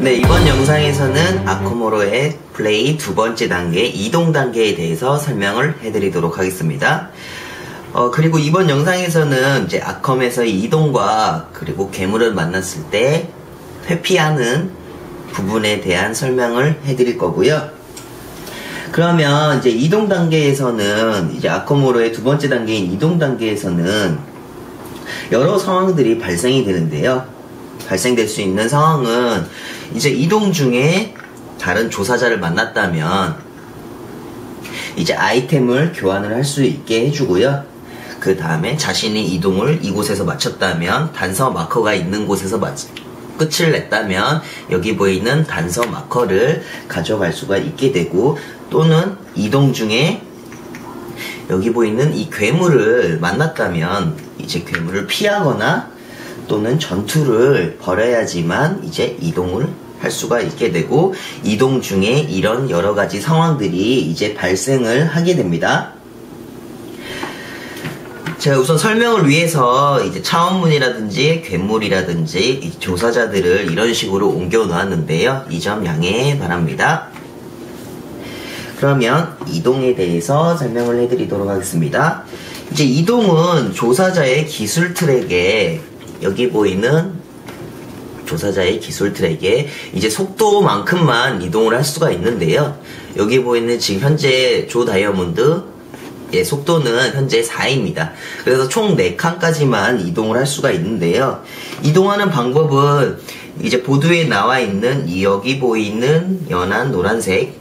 네, 이번 영상에서는 아코모로의 플레이 두 번째 단계, 이동 단계에 대해서 설명을 해드리도록 하겠습니다. 어, 그리고 이번 영상에서는 이제 아컴에서의 이동과 그리고 괴물을 만났을 때 회피하는 부분에 대한 설명을 해드릴 거고요. 그러면 이제 이동 단계에서는 이제 아코모로의 두 번째 단계인 이동 단계에서는 여러 상황들이 발생이 되는데요. 발생될 수 있는 상황은 이제 이동 중에 다른 조사자를 만났다면 이제 아이템을 교환을 할 수 있게 해주고요. 그 다음에 자신이 이동을 이곳에서 마쳤다면 단서 마커가 있는 곳에서 마치, 끝을 냈다면 여기 보이는 단서 마커를 가져갈 수가 있게 되고 또는 이동 중에 여기 보이는 이 괴물을 만났다면 이제 괴물을 피하거나 또는 전투를 벌여야지만 이제 이동을 할 수가 있게 되고 이동 중에 이런 여러 가지 상황들이 이제 발생을 하게 됩니다. 제가 우선 설명을 위해서 이제 차원문이라든지 괴물이라든지 조사자들을 이런 식으로 옮겨 놓았는데요. 이 점 양해 바랍니다. 그러면 이동에 대해서 설명을 해드리도록 하겠습니다. 이제 이동은 조사자의 기술 트랙에 여기 보이는 조사자의 기술 트랙에 이제 속도만큼만 이동을 할 수가 있는데요. 여기 보이는 지금 현재 조 다이아몬드 의 속도는 현재 4입니다. 그래서 총 4칸까지만 이동을 할 수가 있는데요. 이동하는 방법은 이제 보드에 나와 있는 여기 보이는 연한 노란색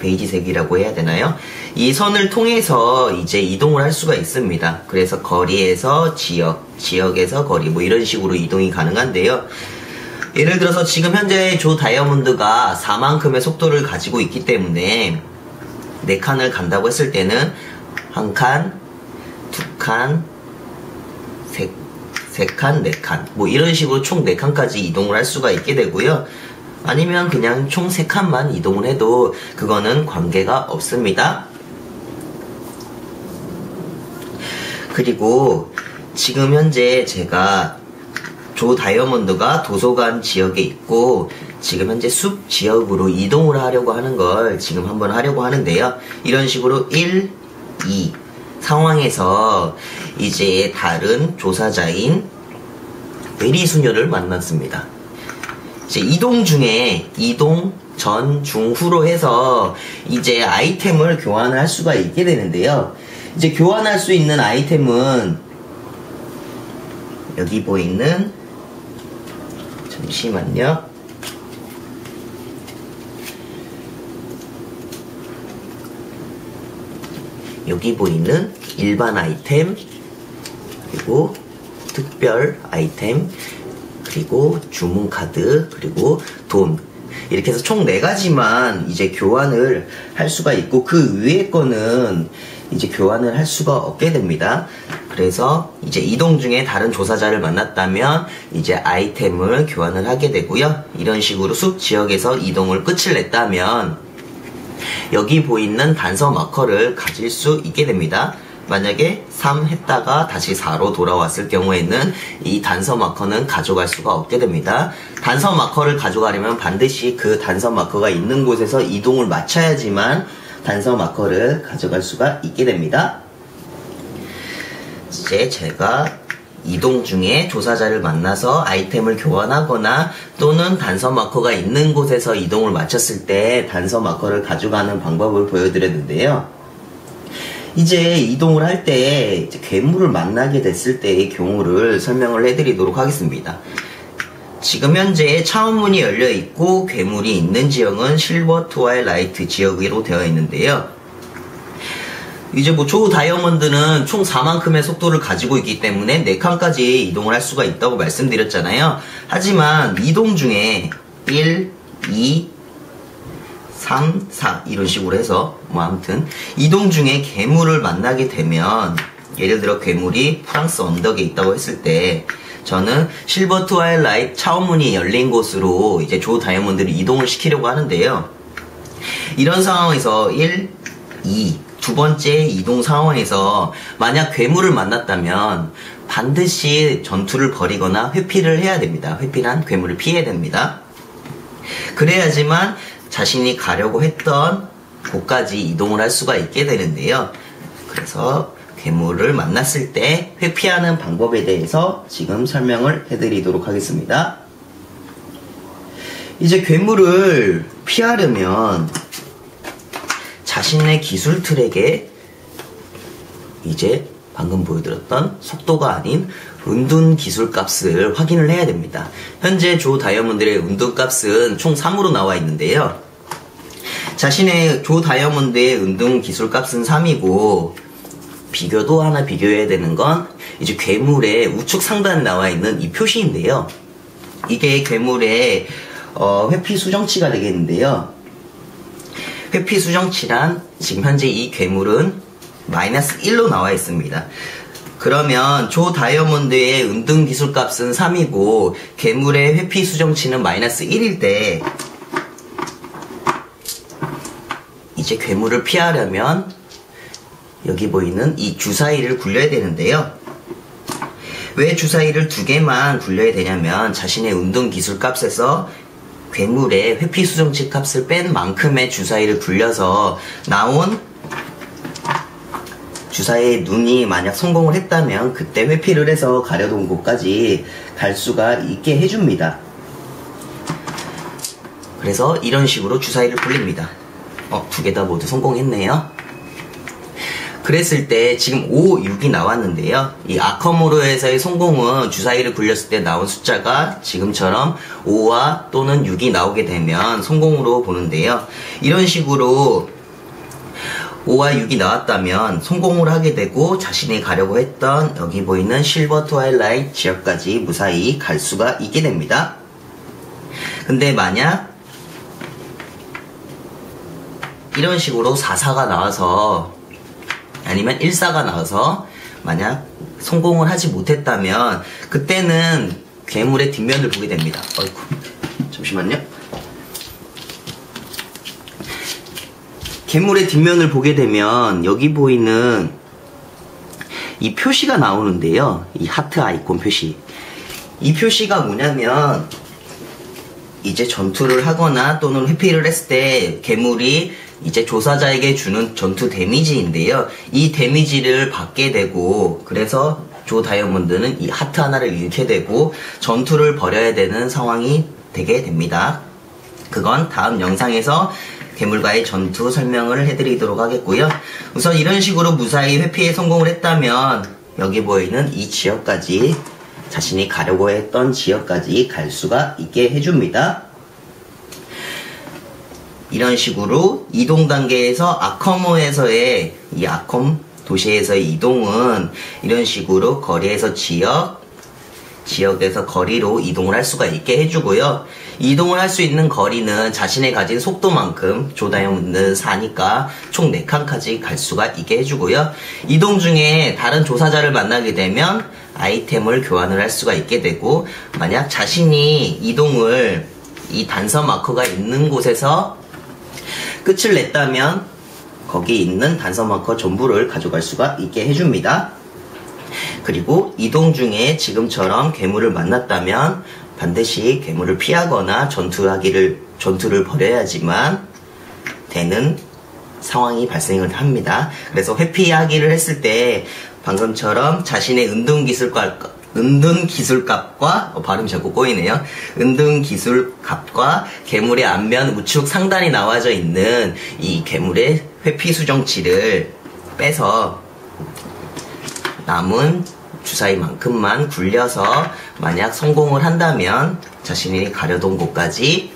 베이지색이라고 해야 되나요? 이 선을 통해서 이제 이동을 할 수가 있습니다. 그래서 거리에서 지역, 지역에서 거리 뭐 이런 식으로 이동이 가능한데요. 예를 들어서 지금 현재 조 다이아몬드가 4만큼의 속도를 가지고 있기 때문에 4칸을 간다고 했을 때는 한 칸, 두 칸, 세, 세 칸, 네 칸. 뭐 이런 식으로 총 4칸까지 이동을 할 수가 있게 되고요. 아니면 그냥 총 3칸만 이동을 해도 그거는 관계가 없습니다. 그리고 지금 현재 제가 조 다이아몬드가 도서관 지역에 있고 지금 현재 숲 지역으로 이동을 하려고 하는 걸 지금 한번 하려고 하는데요. 이런 식으로 1, 2 상황에서 이제 다른 조사자인 메리수녀를 만났습니다. 이제 이동 중에 이동 전, 중, 후로 해서 이제 아이템을 교환을 할 수가 있게 되는데요. 이제 교환할 수 있는 아이템은 여기 보이는 잠시만요. 여기 보이는 일반 아이템 그리고 특별 아이템 그리고 주문 카드 그리고 돈 이렇게 해서 총 4가지만 이제 교환을 할 수가 있고 그 위에 거는 이제 교환을 할 수가 없게 됩니다. 그래서 이제 이동 중에 다른 조사자를 만났다면 이제 아이템을 교환을 하게 되고요. 이런 식으로 숲 지역에서 이동을 끝을 냈다면 여기 보이는 단서 마커를 가질 수 있게 됩니다. 만약에 3 했다가 다시 4로 돌아왔을 경우에는 이 단서 마커는 가져갈 수가 없게 됩니다. 단서 마커를 가져가려면 반드시 그 단서 마커가 있는 곳에서 이동을 마쳐야지만 단서 마커를 가져갈 수가 있게 됩니다. 이제 제가 이동 중에 조사자를 만나서 아이템을 교환하거나 또는 단서 마커가 있는 곳에서 이동을 마쳤을 때 단서 마커를 가져가는 방법을 보여드렸는데요. 이제 이동을 할 때 괴물을 만나게 됐을 때의 경우를 설명을 해드리도록 하겠습니다. 지금 현재 차원문이 열려 있고 괴물이 있는 지역은 실버 트와일라이트 지역으로 되어 있는데요. 이제 뭐조 다이아몬드는 총 4만큼의 속도를 가지고 있기 때문에 4칸까지 이동을 할 수가 있다고 말씀드렸잖아요. 하지만 이동 중에 1, 2, 3, 4 이런 식으로 해서 뭐 아무튼 이동 중에 괴물을 만나게 되면 예를 들어 괴물이 프랑스 언덕에 있다고 했을 때 저는 실버 트와일라이트 차원문이 열린 곳으로 이제 조 다이아몬드를 이동을 시키려고 하는데요. 이런 상황에서 1, 2, 두 번째 이동 상황에서 만약 괴물을 만났다면 반드시 전투를 벌이거나 회피를 해야 됩니다. 회피란 괴물을 피해야 됩니다. 그래야지만 자신이 가려고 했던 곳까지 이동을 할 수가 있게 되는데요. 그래서 괴물을 만났을 때 회피하는 방법에 대해서 지금 설명을 해드리도록 하겠습니다. 이제 괴물을 피하려면 자신의 기술 트랙에 이제 방금 보여드렸던 속도가 아닌 은둔 기술 값을 확인을 해야 됩니다. 현재 조 다이아몬드의 은둔 값은 총 3으로 나와 있는데요. 자신의 조 다이아몬드의 은둔 기술 값은 3이고 비교도 하나 비교해야 되는 건 이제 괴물의 우측 상단에 나와 있는 이 표시인데요. 이게 괴물의 어, 회피 수정치가 되겠는데요. 회피 수정치란 지금 현재 이 괴물은 마이너스 1로 나와 있습니다. 그러면 조 다이아몬드의 은등 기술 값은 3이고 괴물의 회피 수정치는 마이너스 1일 때 이제 괴물을 피하려면 여기 보이는 이 주사위를 굴려야 되는데요. 왜 주사위를 두 개만 굴려야 되냐면 자신의 운동 기술 값에서 괴물의 회피 수정치 값을 뺀 만큼의 주사위를 굴려서 나온 주사의 눈이 만약 성공을 했다면 그때 회피를 해서 가려던 곳까지 갈 수가 있게 해줍니다. 그래서 이런 식으로 주사위를 굴립니다. 어, 두 개 다 모두 성공했네요. 그랬을 때 지금 5, 6이 나왔는데요. 이 아컴으로에서의 성공은 주사위를 굴렸을 때 나온 숫자가 지금처럼 5와 또는 6이 나오게 되면 성공으로 보는데요. 이런 식으로 5와 6이 나왔다면 성공을 하게 되고 자신이 가려고 했던 여기 보이는 실버 트와일라이트 지역까지 무사히 갈 수가 있게 됩니다. 근데 만약 이런 식으로 4사가 나와서 아니면 1사가 나와서 만약 성공을 하지 못했다면 그때는 괴물의 뒷면을 보게 됩니다. 어이구 잠시만요. 괴물의 뒷면을 보게 되면 여기 보이는 이 표시가 나오는데요. 이 하트 아이콘 표시. 이 표시가 뭐냐면 이제 전투를 하거나 또는 회피를 했을 때 괴물이 이제 조사자에게 주는 전투 데미지인데요. 이 데미지를 받게 되고 그래서 조 다이아몬드는 이 하트 하나를 잃게 되고 전투를 벌여야 되는 상황이 되게 됩니다. 그건 다음 영상에서 괴물과의 전투 설명을 해드리도록 하겠고요. 우선 이런 식으로 무사히 회피에 성공을 했다면 여기 보이는 이 지역까지 자신이 가려고 했던 지역까지 갈 수가 있게 해줍니다. 이런 식으로 이동 단계에서 아커모에서의 이 아컴 도시에서의 이동은 이런 식으로 거리에서 지역, 지역에서 거리로 이동을 할 수가 있게 해주고요. 이동을 할 수 있는 거리는 자신의 가진 속도만큼 조다이몬드 사니까 총 4칸까지 갈 수가 있게 해주고요. 이동 중에 다른 조사자를 만나게 되면 아이템을 교환을 할 수가 있게 되고 만약 자신이 이동을 이 단서 마커가 있는 곳에서 끝을 냈다면 거기 있는 단서 마커 전부를 가져갈 수가 있게 해줍니다. 그리고 이동 중에 지금처럼 괴물을 만났다면 반드시 괴물을 피하거나 전투하기를 전투를 벌여야지만 되는 상황이 발생을 합니다. 그래서 회피하기를 했을 때 방금처럼 자신의 은둔 기술과 은둔 기술값과 어, 발음이 자꾸 꼬이네요. 은둔 기술값과 괴물의 앞면 우측 상단이 나와져 있는 이 괴물의 회피 수정치를 빼서 남은 주사위만큼만 굴려서 만약 성공을 한다면 자신이 가려던 곳까지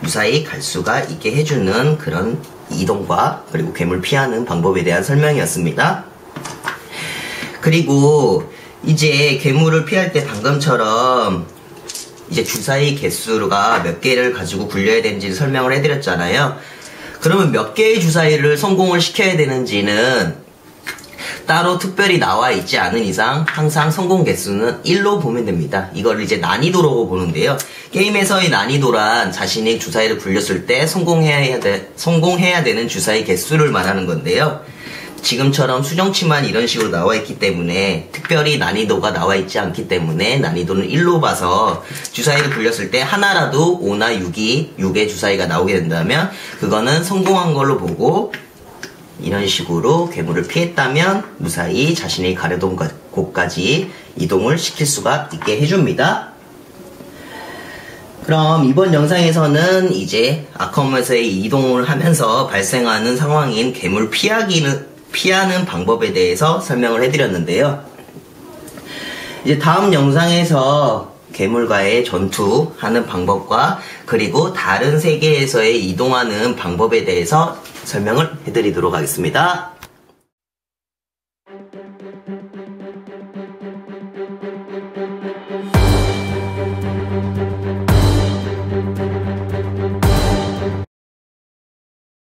무사히 갈 수가 있게 해주는 그런 이동과 그리고 괴물 피하는 방법에 대한 설명이었습니다. 그리고 이제 괴물을 피할 때 방금처럼 이제 주사위 개수가 몇 개를 가지고 굴려야 되는지 설명을 해드렸잖아요. 그러면 몇 개의 주사위를 성공을 시켜야 되는지는 따로 특별히 나와 있지 않은 이상 항상 성공 개수는 1로 보면 됩니다. 이걸 이제 난이도로 보는데요. 게임에서의 난이도란 자신이 주사위를 굴렸을 때 성공해야, 돼, 성공해야 되는 주사위 개수를 말하는 건데요. 지금처럼 수정치만 이런 식으로 나와 있기 때문에 특별히 난이도가 나와 있지 않기 때문에 난이도는 1로 봐서 주사위를 굴렸을 때 하나라도 5나 6이 6의 주사위가 나오게 된다면 그거는 성공한 걸로 보고 이런 식으로 괴물을 피했다면 무사히 자신이 가려던 곳까지 이동을 시킬 수가 있게 해줍니다. 그럼 이번 영상에서는 이제 아컴에서의 이동을 하면서 발생하는 상황인 괴물 피하기는, 피하는 방법에 대해서 설명을 해드렸는데요. 이제 다음 영상에서 괴물과의 전투하는 방법과 그리고 다른 세계에서의 이동하는 방법에 대해서 설명을 해드리도록 하겠습니다.